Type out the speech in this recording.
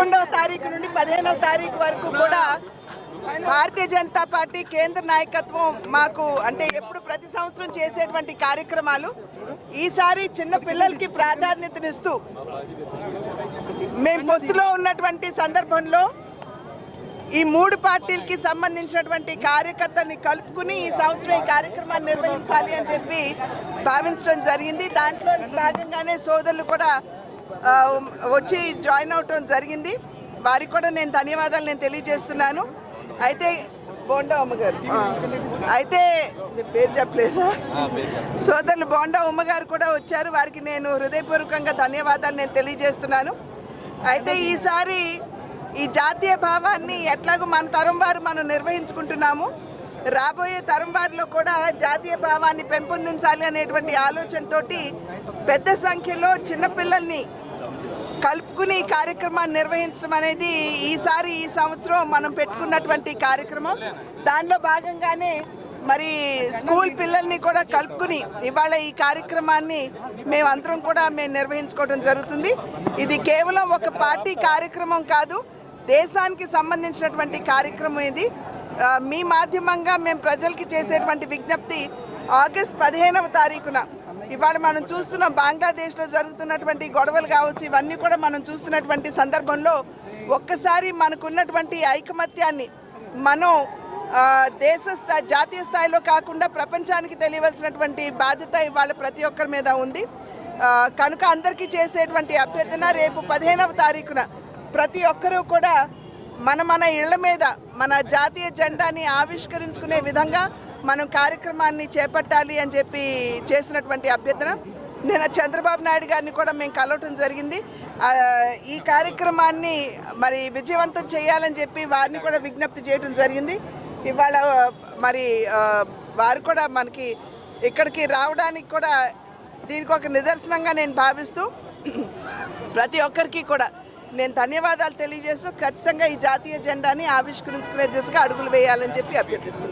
పదకొండవ తారీఖు నుండి పదిహేనవ తారీఖు వరకు కూడా భారతీయ జనతా పార్టీ కేంద్ర నాయకత్వం మాకు అంటే ఎప్పుడు ప్రతి సంవత్సరం చేసేటువంటి కార్యక్రమాలు ఈసారి చిన్న పిల్లలకి ప్రాధాన్యతనిస్తూ మేము పొత్తులో ఉన్నటువంటి సందర్భంలో ఈ మూడు పార్టీలకి సంబంధించినటువంటి కార్యకర్తల్ని కలుపుకుని ఈ సంవత్సరం ఈ కార్యక్రమాన్ని నిర్వహించాలి అని చెప్పి భావించడం జరిగింది. దాంట్లో భాగంగానే సోదరులు కూడా వచ్చి జాయిన్ అవటం జరిగింది. వారికి కూడా నేను ధన్యవాదాలు నేను తెలియజేస్తున్నాను. అయితే బోండా అమ్మగారు అయితే పేరు చెప్పలేదా? సోదరులు బోండా ఉమ్మగారు కూడా వచ్చారు. వారికి నేను హృదయపూర్వకంగా ధన్యవాదాలు నేను తెలియజేస్తున్నాను. అయితే ఈసారి ఈ జాతీయ భావాన్ని ఎట్లాగో మన తరం వారు మనం నిర్వహించుకుంటున్నాము. రాబోయే తరం వారిలో కూడా జాతీయ భావాన్ని పెంపొందించాలి అనేటువంటి ఆలోచనతోటి పెద్ద సంఖ్యలో చిన్నపిల్లల్ని కలుపుకుని ఈ కార్యక్రమాన్ని నిర్వహించడం అనేది ఈసారి ఈ సంవత్సరం మనం పెట్టుకున్నటువంటి కార్యక్రమం. దానిలో భాగంగానే మరి స్కూల్ పిల్లల్ని కూడా కలుపుకుని ఇవాళ ఈ కార్యక్రమాన్ని మేమందరం కూడా మేము నిర్వహించుకోవడం జరుగుతుంది. ఇది కేవలం ఒక పార్టీ కార్యక్రమం కాదు దేశానికి సంబంధించినటువంటి కార్యక్రమం ఇది. మీ మాధ్యమంగా మేము ప్రజలకి చేసేటువంటి విజ్ఞప్తి ఆగస్ట్ పదిహేనవ తారీఖున ఇవాళ మనం చూస్తున్నాం బంగ్లాదేశ్లో జరుగుతున్నటువంటి గొడవలు కావచ్చు ఇవన్నీ కూడా మనం చూస్తున్నటువంటి సందర్భంలో ఒక్కసారి మనకున్నటువంటి ఐకమత్యాన్ని మనం దేశ స్థాయి జాతీయ స్థాయిలో కాకుండా ప్రపంచానికి తెలియవలసినటువంటి బాధ్యత ఇవాళ ప్రతి ఒక్కరి మీద ఉంది. కనుక అందరికీ చేసేటువంటి అభ్యర్థన రేపు పదిహేనవ తారీఖున ప్రతి ఒక్కరూ కూడా మన మన ఇళ్ళ మీద మన జాతీయ జెండాని ఆవిష్కరించుకునే విధంగా మనం కార్యక్రమాన్ని చేపట్టాలి అని చెప్పి చేసినటువంటి అభ్యర్థన. నేను చంద్రబాబు నాయుడు గారిని కూడా మేము కలవటం జరిగింది. ఈ కార్యక్రమాన్ని మరి విజయవంతం చేయాలని చెప్పి వారిని కూడా విజ్ఞప్తి చేయడం జరిగింది. ఇవాళ మరి వారు కూడా మనకి ఇక్కడికి రావడానికి కూడా దీనికి ఒక నిదర్శనంగా నేను భావిస్తూ ప్రతి ఒక్కరికి కూడా నేను ధన్యవాదాలు తెలియజేస్తూ ఖచ్చితంగా ఈ జాతీయ జెండాని ఆవిష్కరించుకునే దిశగా అడుగులు వేయాలని చెప్పి అభ్యర్థిస్తున్నాను.